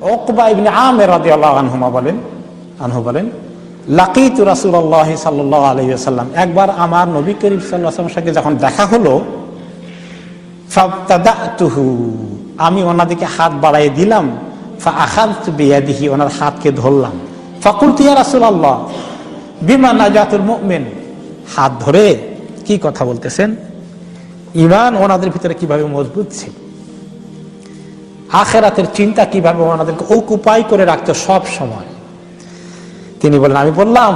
ওকবা ইবনে আমের রাদিয়াল্লাহু আনহুমা বলেন, আনহু বলেন, লাকিতু রাসূলুল্লাহ সাল্লাল্লাহু আলাইহি ওয়াসাল্লাম। একবার আমার নবী করিম আলাইহি সাথে যখন দেখা হলো আমি ওনাদিকে হাত বাড়াই দিলাম, ফাআখাযতু বিয়াদিহি, ওনার হাতকে ধরলাম। ফাকুলতু ইয়া রাসূলুল্লাহ, বিমা নাজাতুল মুমিন? হাত ধরে কি কথা বলতেছেন? ইমান ওনাদের ভিতরে কীভাবে মজবুত ছিল? আখেরাতের চিন্তা কীভাবে ওনাদেরকে উপায় করে রাখতো সব সময়। তিনি বললেন, আমি বললাম,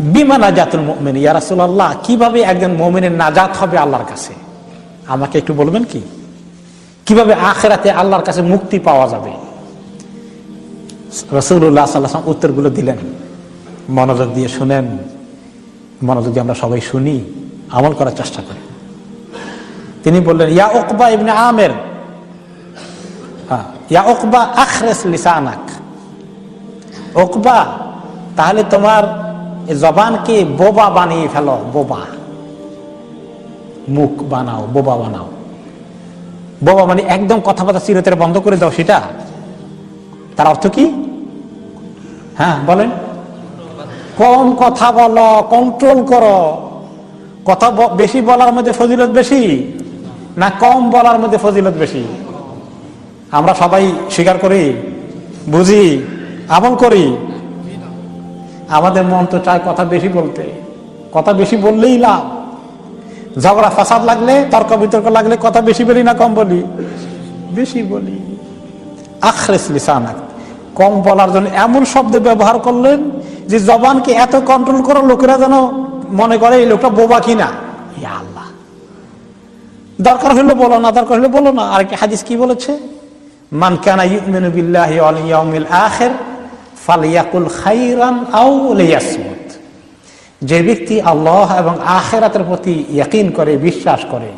বিমা নাজাতুল মুমিন? ইয়া রাসূলুল্লাহ, কীভাবে একজন মুমিনের নাজাত হবে আল্লাহর কাছে? আমাকে একটু বলবেন কি? কীভাবে আখেরাতে আল্লাহর কাছে মুক্তি পাওয়া যাবে? রসুল্লাহ সাল্লাহ উত্তরগুলো দিলেন। মনোযোগ দিয়ে শুনেন। মনোযোগ দিয়ে আমরা সবাই শুনি, আমল করার চেষ্টা করি। তিনি বললেন ইয়া ওকবা ইবনে আমের। হ্যাঁ, ইয়া ওকবা আখরেস লিসানাক। ওকবা তাহলে তোমার জবানকে বোবা বানিয়ে ফেলো বোবা। মুখ বানাও বোবা বানাও। বোবা মানে একদম কথা কথাবার্তা চিরতরে বন্ধ করে দাও সেটা। তার অর্থ কি? হ্যাঁ বলেন। কম কথা বলো কন্ট্রোল করো। কথা বেশি বলার মধ্যে ফজিলত বেশি। না কম বলার মধ্যে ফজিলত বেশি? আমরা সবাই স্বীকার করি, বুঝি, আমল করি। আমাদের মন তো চায় কথা বেশি বলতে। কথা বেশি বললেই লাভ। ঝগড়া, ফাসাদ লাগলে, তর্ক, বিতর্ক লাগলে কথা বেশি বলি না কম বলি? বেশি বলি। লিসানাক। কম বলার জন্য এমন শব্দ ব্যবহার করলেন যে জবানকে এত কন্ট্রোল করো লোকেরা যেন মনে করে এই লোকটা বোবা কিনা? আল্লাহ। দরকার হলে বলো, না দরকার হলে বলো না। আর হাদিস কি বলেছে? মান কানা ইউমিনু বিল্লাহি ওয়াল ইয়াউমিল আখির ফালিয়াকুল খাইরান আও লিয়াসমুত। যে ব্যক্তি আল্লাহ এবং আখেরাতের প্রতি ইয়াকিন করে, বিশ্বাস করে,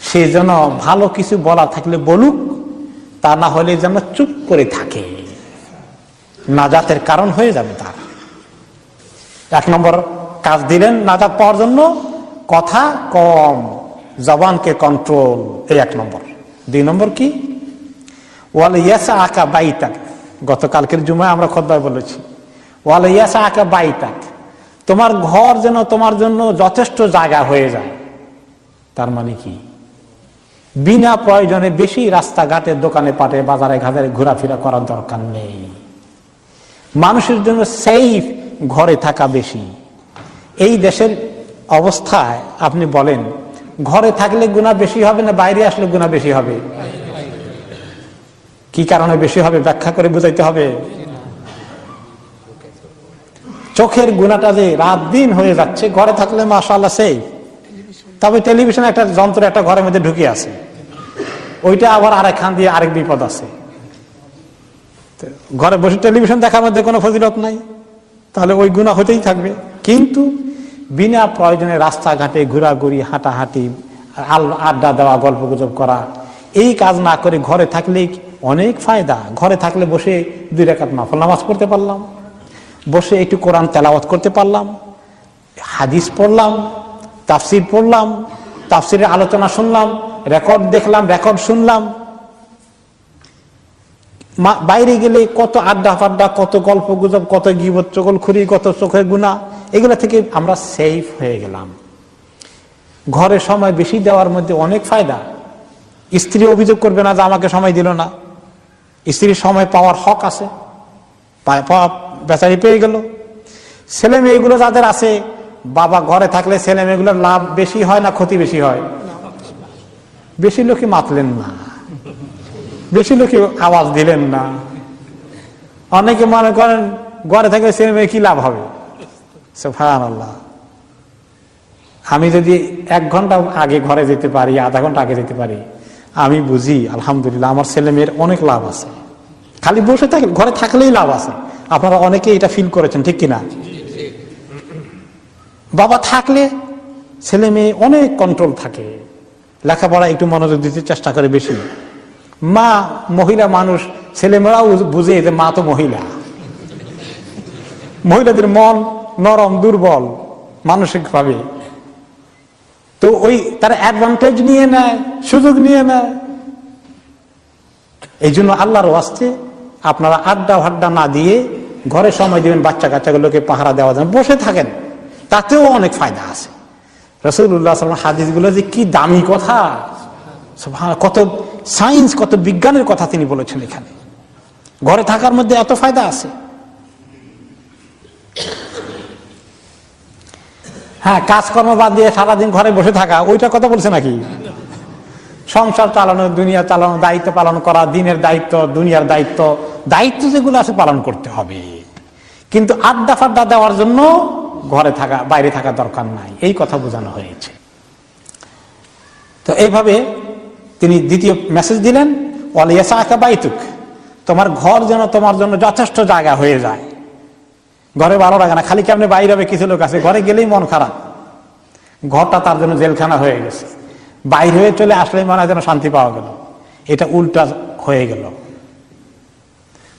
সে যেন ভালো কিছু বলা থাকলে বলুক, তা না হলে যেন চুপ করে থাকে। নাজাতের কারণ হয়ে যাবে তার। এক নম্বর কাজ দিলেন, নাজাত পাওয়ার জন্য কথা কম। জবানকে কন্ট্রোল এই এক নম্বর। দুই নম্বর কি? ওয়াল ইয়াসা আঁকা বাইতাক। গতকালকের জুমায় আমরা খোদ্দায় বলেছি, ওয়াল ইয়াসা আঁকা বাইতাক। তোমার ঘর যেন তোমার জন্য যথেষ্ট জায়গা হয়ে যায়। তার মানে কি? বিনা প্রয়োজনে বেশি রাস্তাঘাটে, দোকানে পাটে, বাজারে ঘাজারে ঘোরাফেরা করার দরকার নেই। মানুষের জন্য সেফ ঘরে থাকা বেশি। এই দেশের অবস্থায় আপনি বলেন ঘরে থাকলে গুণা বেশি হবে না বাইরে আসলে গুণা বেশি হবে? কি কারণে বেশি হবে? ব্যাখ্যা করে বুঝাইতে হবে। চোখের গুণাটা যে রাত দিন হয়ে যাচ্ছে, ঘরে থাকলে মাসাল্লাহ সেই। তবে টেলিভিশন একটা যন্ত্র, একটা ঘরের মধ্যে ঢুকে আছে। ওইটা আবার আরেক খান দিয়ে আরেক বিপদ আছে। ঘরে বসে টেলিভিশন দেখার মধ্যে কোনো ফজিলত নাই। তাহলে ওই গুণা হতেই থাকবে। কিন্তু বিনা প্রয়োজনে রাস্তাঘাটে ঘোরাঘুরি, হাঁটাহাঁটি, আল- আড্ডা দেওয়া গল্প গুজব করা, এই কাজ না করে ঘরে থাকলেই অনেক ফায়দা। ঘরে থাকলে বসে দুই রেখাত নফল নামাজ পড়তে পারলাম, বসে একটু কোরআন তেলাওয়াত করতে পারলাম, হাদিস পড়লাম, তাফসির পড়লাম, তাফসিরের আলোচনা শুনলাম, রেকর্ড দেখলাম, রেকর্ড শুনলাম। বাইরে গেলে কত আড্ডা ফাড্ডা, কত গল্প গুজব কত গিবত চকল খুরি, কত চোখের গুণা এগুলো থেকে আমরা সেফ হয়ে গেলাম। ঘরে সময় বেশি দেওয়ার মধ্যে অনেক ফায়দা। স্ত্রী অভিযোগ করবে না যে আমাকে সময় দিল না। স্ত্রীর সময় পাওয়ার হক আছে। বেচারি পেয়ে গেল। ছেলে মেয়েগুলো যাদের আছে, বাবা ঘরে থাকলে ছেলে মেয়েগুলোর লাভ বেশি হয় না ক্ষতি বেশি হয়? বেশি লোকই মাতলেন না। বেশি লোকে আওয়াজ দিলেন না। অনেকে মনে করেন, ঘরে থাকলে ছেলে মেয়ে কি লাভ হবে? সুবহান আল্লাহ আমি যদি এক ঘণ্টা আগে ঘরে যেতে পারি, আধা ঘণ্টা আগে যেতে পারি, আমি বুঝি, আলহামদুলিল্লাহ, আমার ছেলে মেয়ের অনেক লাভ আছে। খালি বসে থাকলে ঘরে থাকলেই লাভ আছে। আপনারা অনেকে এটা ফিল করেছেন, ঠিক কিনা? বাবা থাকলে ছেলে মেয়ে অনেক কন্ট্রোল থাকে। লেখাপড়া একটু মনোযোগ দিতে চেষ্টা করে বেশি। মা মহিলা মানুষ, ছেলেমেয়েরাও বুঝে যে মা তো মহিলা। মহিলাদের মন নরম, দুর্বল মানসিক ভাবে তো ওই তারা অ্যাডভান্টেজ নিয়ে নেয়, সুযোগ নিয়ে নেয়। এই জন্য আল্লাহর ওয়াস্তে আপনারা আড্ডা ফাড্ডা না দিয়ে ঘরে সময় দিবেন বাচ্চা কাচ্চাগুলোকে পাহারা দেওয়া যান বসে থাকেন। তাতেও অনেক ফায়দা আছে। রসুল্লাহ সাল্লাম হাদিসগুলো যে কি দামি কথা কত সায়েন্স কত বিজ্ঞানের কথা তিনি বলেছেন এখানে। ঘরে থাকার মধ্যে এত ফায়দা আছে। হ্যাঁ কাজকর্ম বাদ দিয়ে সারাদিন ঘরে বসে থাকা, ওইটা কথা বলছে নাকি? সংসার চালানো, দুনিয়া চালানো, দায়িত্ব পালন করা, দিনের দায়িত্ব, দুনিয়ার দায়িত্ব দায়িত্ব যেগুলো আছে পালন করতে হবে। কিন্তু আড্ডা ফাড্ডা দেওয়ার জন্য ঘরে থাকা, বাইরে থাকা দরকার নাই। এই কথা বোঝানো হয়েছে। তো এইভাবে তিনি দ্বিতীয় মেসেজ দিলেন বাইতুক তোমার ঘর যেন তোমার জন্য যথেষ্ট জায়গা হয়ে যায়। ঘরে ভালো লাগে না, খালি কেমনি বাইরে হবে কিছু লোক আছে, ঘরে গেলেই মন খারাপ। ঘরটা তার জন্য জেলখানা হয়ে গেছে। বাইরে হয়ে চলে আসলেই মনে হয় যেন শান্তি পাওয়া গেল। এটা উল্টা হয়ে গেল।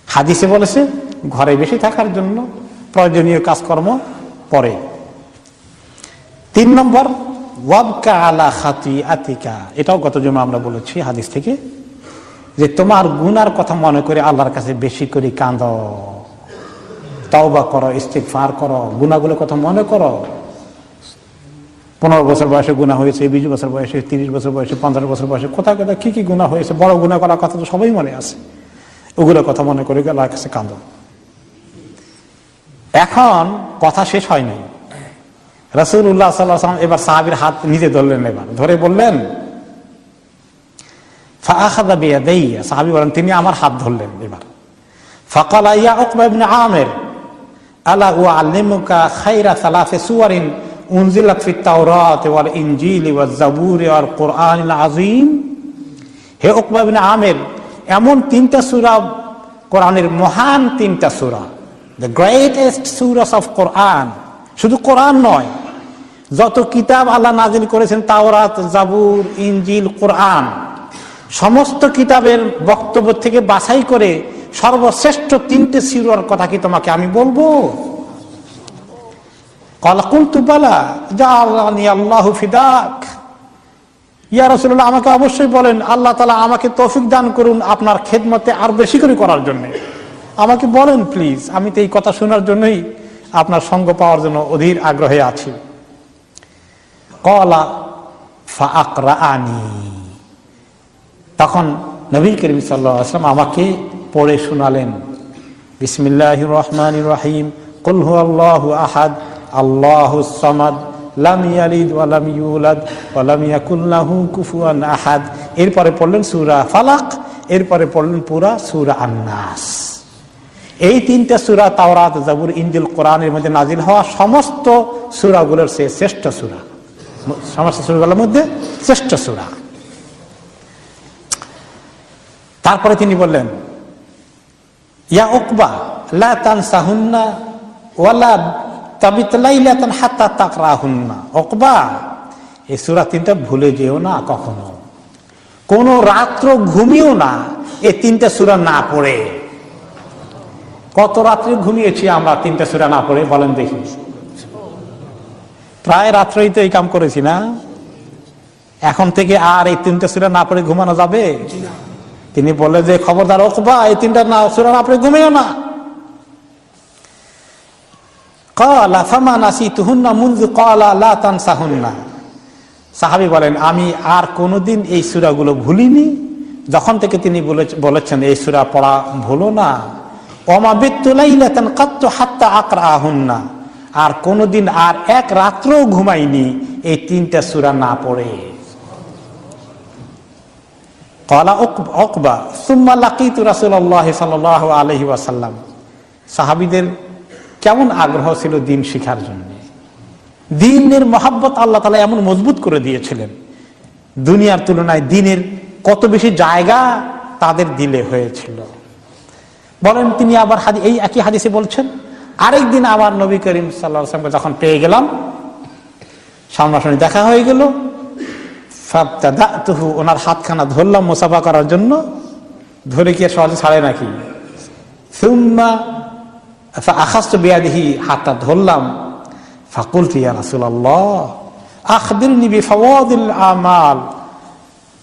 হাদিসে বলেছে, ঘরে বেশি থাকার জন্য প্রয়োজনীয় কাজকর্ম পরে। তিন নম্বর, ওয়াবকা আলা খাতি আতিকা এটাও গত জমা আমরা বলেছি হাদিস থেকে, যে তোমার গুনার কথা মনে করে আল্লাহর কাছে বেশি করে কাঁদ। তাওবা করো, ইস্তিগফার করো গুনাগুলোর কথা মনে করো। পনেরো বছর বয়সে গুণা হয়েছে, বিশ বছর বয়সে, তিরিশ বছর বয়সে, পঞ্চাশ বছর বয়সে, কোথায় কোথায় কি কি গুণা হয়েছে, বড় গুণা করার কথা তো সবাই মনে আছে। ওগুলোর কথা মনে করে আল্লাহর কাছে কাঁদ। এখন কথা শেষ হয়নি। রসুল্লাহ সাল্লাম এবার সাহাবির হাত নিজে ধরলেন এবার, ধরে বললেন বলেন, তিনি আমার হাত ধরলেন এবার। ফকাল ইয়া ইবনে আমের। আলা ওয়া আল্লিমুকা খাইরা সালাফে সুয়ারিন উনজিলাত ফিত তাওরাত ওয়াল ইনজিল ওয়াল জাবুর ওয়াল কুরআনিল আযীম। হে উকবা ইবনে আমের, এমন তিনটা সূরা কোরআনের মহান তিনটা সূরা the greatest surahs of Quran, শুধু কোরআন নয়, যত কিতাব আল্লাহ নাজিল করেছেন, তাওরাত, জাবুর, ইনজিল, কোরআন, সমস্ত কিতাবের বক্তব্য থেকে বাছাই করে সর্বশ্রেষ্ঠ তিনটে সিরোর কথা কি তোমাকে আমি বলব? আমাকে অবশ্যই বলেন, আল্লাহ তালা আমাকে তৌফিক দান করুন আপনার খেদমতে আর বেশি করে করার জন্য। আমাকে বলেন প্লিজ আমি তো এই কথা শোনার জন্যই আপনার সঙ্গ পাওয়ার জন্য অধীর আগ্রহে আছি। কলা ফা আকরা আনি তখন নবী করিম সাল্লাম আমাকে পড়ে শোনালেন। বিসমিল্লাহ রহমান রাহিম। কুলহু আল্লাহ আহাদ। আল্লাহ সামাদ। লাম ইয়ালিদ ওয়ালাম ইউলাদ ওয়ালাম ইয়াকুল্লাহু কুফুয়ান আহাদ। এরপরে পড়লেন সূরা ফালাক। এরপরে পড়লেন পুরা সূরা আন্নাস। এই তিনটা সূরা তাওরাত, জাবুর, ইনজিল, কোরআনের মধ্যে নাজিল হওয়া সমস্ত সূরাগুলোর সে শ্রেষ্ঠ সূরা। সমস্ত সূরাগুলোর মধ্যে শ্রেষ্ঠ সূরা। তারপরে তিনি বললেন ইয়া উকবা লা তানসাহুন্না ওয়ালা তাবিতলাইলাতান হাত্তা তাকরাহুন্না উকবা এই সূরা তিনটা ভুলে যেও না কখনো। কোন রাত্র ঘুমিও না এই তিনটা সূরা না পড়ে। কত রাত্রে ঘুমিয়েছি আমরা তিনটা সূরা না পড়ে, বলেন দেখি। প্রায় রাত্রেই তো এই কাম করেছি না? এখন থেকে আর এই তিনটা সূরা না পড়ে ঘুমানো যাবে? তিনি বলে যে, খবরদার ওকবা এই তিনটা না, সুরান আপনি ঘুমিও না। নাসি লা সাহাবি বলেন, আমি আর কোনোদিন এই সুরাগুলো ভুলিনি। যখন থেকে তিনি বলেছেন, এই সুরা পড়া ভুলো না। আহুন্না আর কোনোদিন আর এক রাত্রও ঘুমাইনি, এই তিনটা সুরা না পড়ে। কলা অকবা সুম্মা ওয়াসাল্লাম সাহাবীদের কেমন আগ্রহ ছিল দিন শিখার জন্য? দিনের মহাব্বত আল্লাহ তালা এমন মজবুত করে দিয়েছিলেন। দুনিয়ার তুলনায় দিনের কত বেশি জায়গা তাদের দিলে হয়েছিল। বলেন, তিনি আবার হাদি এই একই হাদিসে বলছেন, আরেক দিন আবার নবী করিম সাল্লাহ যখন পেয়ে গেলাম, সামনাসামনি দেখা হয়ে গেল ওনার হাতখানা ধরলাম মুসাফা করার জন্য। ধরে কি সহজে ছাড়ে নাকি? সুম্মা আখাস্ত বিয়াদিহি, হাতটা ধরলাম। ফাকুল টিয়া রাসুল্লাহ আখদির নিবি ফাওয়াদিল আমাল।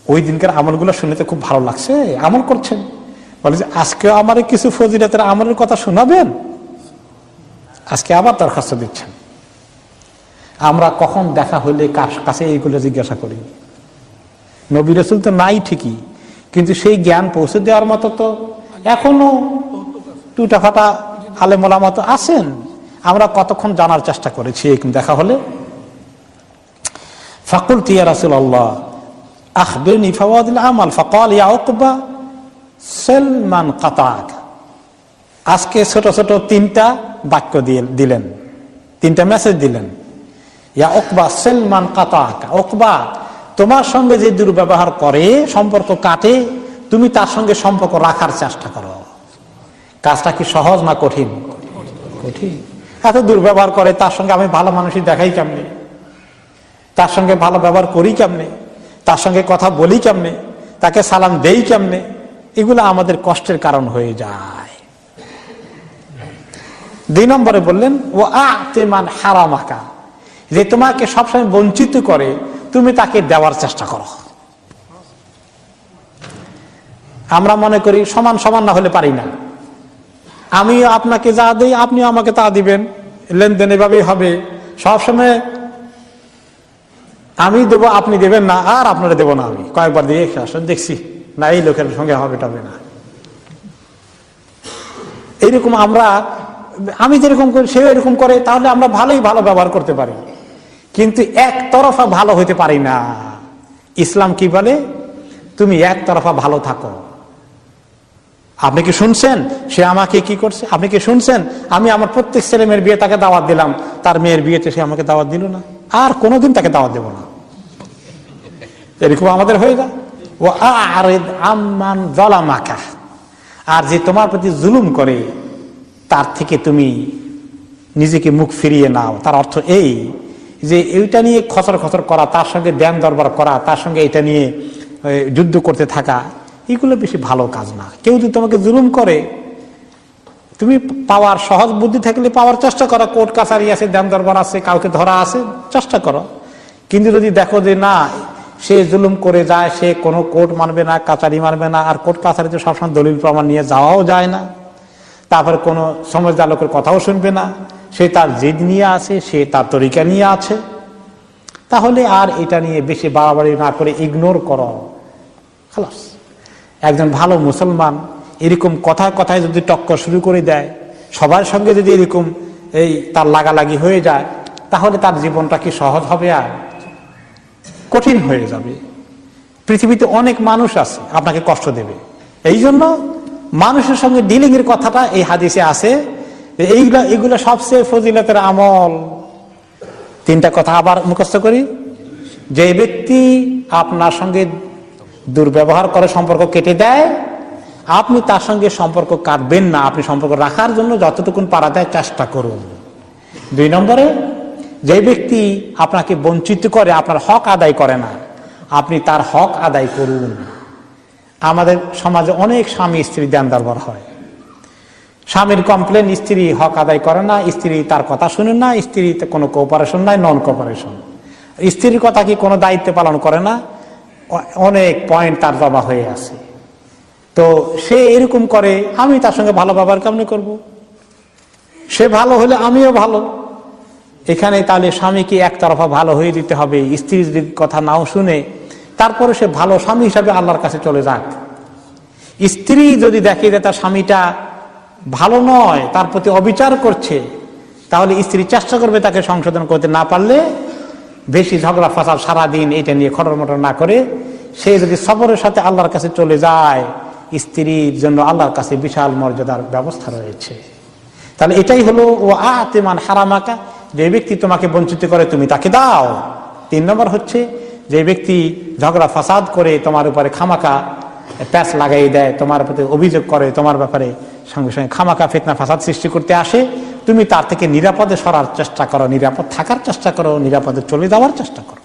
ওই দিনকার আমলগুলো শুনে তো খুব ভালো লাগছে। আমল করছেন। বলে যে আজকে আমার কিছু ফজিলতের আমলের কথা শোনাবেন? আজকে আবার দরখাস্ত দিচ্ছেন। আমরা কখন দেখা হইলে কাছে এইগুলো জিজ্ঞাসা করি? নবী রসুল তো নাই ঠিকই, কিন্তু সেই জ্ঞান পৌঁছে দেওয়ার মতো তো এখনও টুটা ফাটা আলেমোলা মতো আছেন। আমরা কতক্ষণ জানার চেষ্টা করেছি দেখা হলে। ফাকুল তিয়া রাসুল আল্লাহ আখবিরনি ফাওয়াদিল আমাল, ফাকাল ইয়া উকবা সেলমান কাতাক আজকে ছোট ছোট তিনটা বাক্য দিয়ে দিলেন, তিনটা মেসেজ দিলেন। ইয়া ওকবা সেলমান কাতাক ওকবা তোমার সঙ্গে যে দুর্ব্যবহার করে, সম্পর্ক কাটে, তুমি তার সঙ্গে সম্পর্ক রাখার চেষ্টা করো। কাজটা কি সহজ না কঠিন? কঠিন। এত দুর্ব্যবহার করে, তার সঙ্গে আমি ভালো মানুষই দেখাই কেমনে? তার সঙ্গে ভালো ব্যবহার করি কেমনে? তার সঙ্গে কথা বলি কেমনে? তাকে সালাম দেই কেমনে? এগুলো আমাদের কষ্টের কারণ হয়ে যায়। দুই নম্বরে বললেন ও আতেমান হারামাকা। যে তোমাকে সবসময় বঞ্চিত করে তুমি তাকে দেওয়ার চেষ্টা করো। আমরা মনে করি সমান সমান না হলে পারি না। আমি আপনাকে যা দিই, আপনিও আমাকে তা দিবেন। লেনদেন এভাবেই হবে। সবসময় আমি দেবো, আপনি দেবেন না, আর আপনারা দেবো না আমি। কয়েকবার দিয়ে আসেন, দেখছি না, এই লোকের সঙ্গে হবে টবে না। এইরকম আমরা, আমি যেরকম করি, সেও এরকম করে, তাহলে আমরা ভালোই ভালো ব্যবহার করতে পারি। কিন্তু এক তরফা ভালো হইতে পারি না। ইসলাম কি বলে? তুমি এক তরফা ভালো থাকো। আপনি কি শুনছেন? সে আমাকে কি করছে? আপনি কি শুনছেন? আমি আমার প্রত্যেক ছেলে মেয়ের বিয়ে তাকে দাওয়াত দিলাম। তার মেয়ের বিয়েতে সে আমাকে দাওয়াত দিল না। আর কোনোদিন তাকে দাওয়াত দেব না। এরকম আমাদের হয়ে যায়। ও আমান জলামাকা আর যে তোমার প্রতি জুলুম করে, তার থেকে তুমি নিজেকে মুখ ফিরিয়ে নাও। তার অর্থ এই যে এইটা নিয়ে খচর খচর করা, তার সঙ্গে ধ্যান দরবার করা, তার সঙ্গে এটা নিয়ে যুদ্ধ করতে থাকা, এগুলো বেশি ভালো কাজ না। কেউ যদি তোমাকে জুলুম করে, তুমি পাওয়ার সহজ বুদ্ধি থাকলে পাওয়ার চেষ্টা করো, কোর্ট কাছারি আছে, ধ্যান দরবার আছে, কাউকে ধরা আছে, চেষ্টা করো। কিন্তু যদি দেখো যে না, সে জুলুম করে যায়, সে কোনো কোর্ট মানবে না, কাছারি মানবে না, আর কোর্ট কাছারিতে সবসময় দলিল প্রমাণ নিয়ে যাওয়াও যায় না, তারপরে কোনো সমঝদার লোকের কথাও শুনবে না সে তার জেদ নিয়ে আছে, সে তার তরিকা নিয়ে আছে। তাহলে আর এটা নিয়ে বেশি বাড়াবাড়ি না করে ইগনোর করো। খালাস। একজন ভালো মুসলমান এরকম কথায় কথায় যদি টক্কর শুরু করে দেয়, সবার সঙ্গে যদি এরকম এই তার লাগালাগি হয়ে যায়, তাহলে তার জীবনটা কি সহজ হবে আর? কঠিন হয়ে যাবে। পৃথিবীতে অনেক মানুষ আছে, আপনাকে কষ্ট দেবে। এই জন্য মানুষের সঙ্গে ডিলিং এর কথাটা এই হাদিসে আছে এইগুলা, এগুলো সবচেয়ে ফজিলতের আমল। তিনটা কথা আবার মুখস্থ করি। যে ব্যক্তি আপনার সঙ্গে দুর্ব্যবহার করে সম্পর্ক কেটে দেয়, আপনি তার সঙ্গে সম্পর্ক কাটবেন না। আপনি সম্পর্ক রাখার জন্য যতটুকুন পারা দেয় চেষ্টা করুন। দুই নম্বরে, যে ব্যক্তি আপনাকে বঞ্চিত করে, আপনার হক আদায় করে না, আপনি তার হক আদায় করুন। আমাদের সমাজে অনেক স্বামী স্ত্রী দেন দরবার হয়। স্বামীর কমপ্লেন স্ত্রী হক আদায় করে না, স্ত্রী তার কথা শুনে না স্ত্রীতে কোনো কোঅপারেশন নাই নন কোঅপারেশন স্ত্রীর কথা কি কোনো দায়িত্ব পালন করে না? অনেক পয়েন্ট তার জমা হয়ে আছে। তো সে এরকম করে, আমি তার সঙ্গে ভালো ব্যবহার কেমনি করব? সে ভালো হলে আমিও ভালো। এখানে তাহলে স্বামীকে একতরফা ভালো হয়ে দিতে হবে, স্ত্রীর যদি কথা নাও শুনে, তারপরে সে ভালো স্বামী হিসাবে আল্লাহর কাছে চলে যাক। স্ত্রী যদি দেখে যে তার স্বামীটা ভালো নয়, তার প্রতি অবিচার করছে, তাহলে স্ত্রী চেষ্টা করবে তাকে সংশোধন করতে না পারলে বেশি ঝগড়া ফাসাদ সারাদিন এটা নিয়ে খটর মটর না করে। সে যদি সবরের সাথে আল্লাহর কাছে চলে যায়, স্ত্রীর জন্য আল্লাহর কাছে বিশাল মর্যাদার ব্যবস্থা রয়েছে। তাহলে এটাই হলো ও আতেমান হারামাকা যে ব্যক্তি তোমাকে বঞ্চিত করে তুমি তাকে দাও। তিন নম্বর হচ্ছে, যে ব্যক্তি ঝগড়া ফাসাদ করে তোমার উপরে খামাকা প্যাচ লাগাই দেয়, তোমার প্রতি অভিযোগ করে, তোমার ব্যাপারে সঙ্গে সঙ্গে খামাকা ফেতনা ফাসাদ সৃষ্টি করতে আসে। তুমি তার থেকে নিরাপদে সরার চেষ্টা করো, নিরাপদ থাকার চেষ্টা করো, নিরাপদে চলে যাওয়ার চেষ্টা করো।